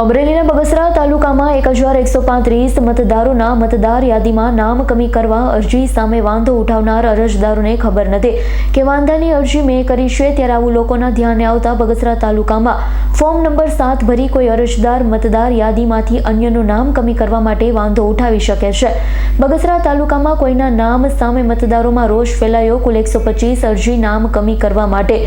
અમરેલીના બગસરા તાલુકામાં એક હજાર એકસો પાંત્રીસ મતદારોના મતદાર યાદીમાં નામ કમી કરવા અરજી સામે વાંધો ઉઠાવનાર અરજદારોને ખબર નથી. કે વાંધાની અરજી મેં કરી છે ત્યારે આવું લોકોના ધ્યાને આવતા બગસરા તાલુકામાં ફોર્મ નંબર સાત ભરી કોઈ અરજદાર મતદાર યાદીમાંથી અન્યનું નામ કમી કરવા માટે વાંધો ઉઠાવી શકે છે. બગસરા તાલુકામાં કોઈના નામ સામે મતદારોમાં રોષ ફેલાયો કુલ એકસો પચીસ અરજી નામ કમી કરવા માટે.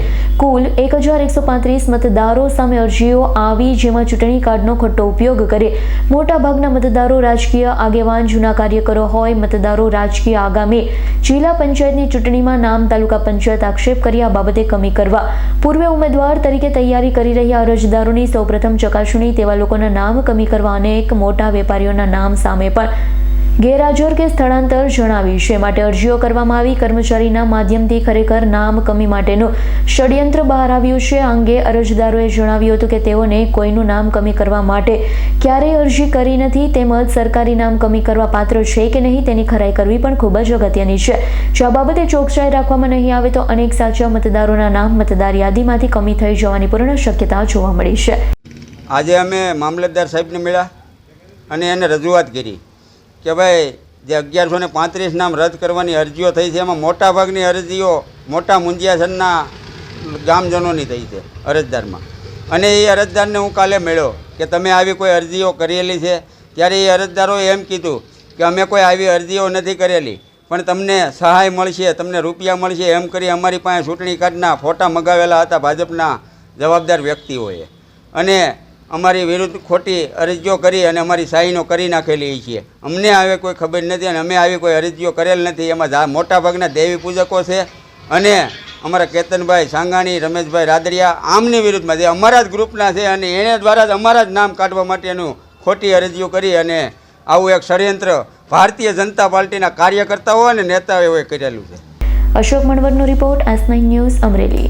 કુલ એક હજાર એકસો પાંત્રીસ મતદારો સામે અરજીઓ આવી, જેમાં ચૂંટણી કાર્ડનો ખોટો ઉપયોગ કરે. મોટાભાગના મતદારો રાજકીય આગેવાન, જૂના કાર્યકરો હોય, મતદારો રાજકીય આગામી. જિલ્લા પંચાયતની ચૂંટણીમાં નામ તાલુકા પંચાયત આક્ષેપ કરી આ બાબતે કમી કરવા. પૂર્વે ઉમેદવાર તરીકે તૈયારી કરી રહ્યા અરજદારોની સૌપ્રથમ ચકાસણી, તેવા લોકોના નામ કમી કરવા અનેક મોટા વેપારીઓના નામ સામે પણ ગેરહાજર કે સ્થળાંતર જણાવ્યું છે. માટે અરજીઓ કરવામાં આવી. કર્મચારીના માધ્યમથી ખરેખર નામ કમી માટેનું ષડયંત્ર બહાર આવ્યું છે. અંગે અરજદારોએ જણાવ્યું હતું કે તેઓને કોઈનું નામ કમી કરવા માટે ક્યારેય અરજી કરી નથી. તેમજ સરકારી નામ કમી કરવા પાત્ર છે કે નહીં તેની ખરાઈ કરવી પણ ખૂબ જ અગત્યની છે. જો આ બાબતે ચોકસાઈ રાખવામાં નહીં આવે તો અનેક સાચા મતદારોના નામ મતદાર યાદીમાંથી કમી થઈ જવાની પૂર્ણ શક્યતા જોવા મળી છે. આજે અમે મામલતદાર સાહેબને મળ્યા અને એને રજૂઆત કરી. કે ભાઈ, જે અગિયારસો ને પાંત્રીસ નામ રદ કરવાની અરજીઓ થઈ છે, એમાં મોટાભાગની અરજીઓ મોટા મુંજિયાસરના ગામજનોની થઈ છે, અરજદારમાં. અને એ અરજદારને હું કાલે મળ્યો કે તમે આવી કોઈ અરજીઓ કરેલી છે, ત્યારે એ અરજદારોએ એમ કીધું કે અમે કોઈ આવી અરજીઓ નથી કરેલી, પણ તમને સહાય મળશે, તમને રૂપિયા મળશે, એમ કરી અમારી પાસે ચૂંટણી કાર્ડના ફોટા મગાવેલા હતા ભાજપના જવાબદાર વ્યક્તિઓએ. અને અમારી વિરુદ્ધ ખોટી અરજીઓ કરી અને અમારી સાહીનો કરી નાખેલી છીએ. અમને આવી કોઈ ખબર નથી અને અમે આવી કોઈ અરજીઓ કરેલ નથી. એમાં મોટાભાગના દેવી પૂજકો છે અને અમારા કેતનભાઈ સાંગાણી, રમેશભાઈ રાદડિયા આમની વિરુદ્ધમાં જે અમારા જ ગ્રુપના છે અને એણે દ્વારા જ અમારા જ નામ કાઢવા માટેનું ખોટી અરજીઓ કરી અને આવું એક ષડયંત્ર ભારતીય જનતા પાર્ટીના કાર્યકર્તાઓ અને નેતાઓએ કરેલું છે. Ashok મણવરનો report S nine news Amreli.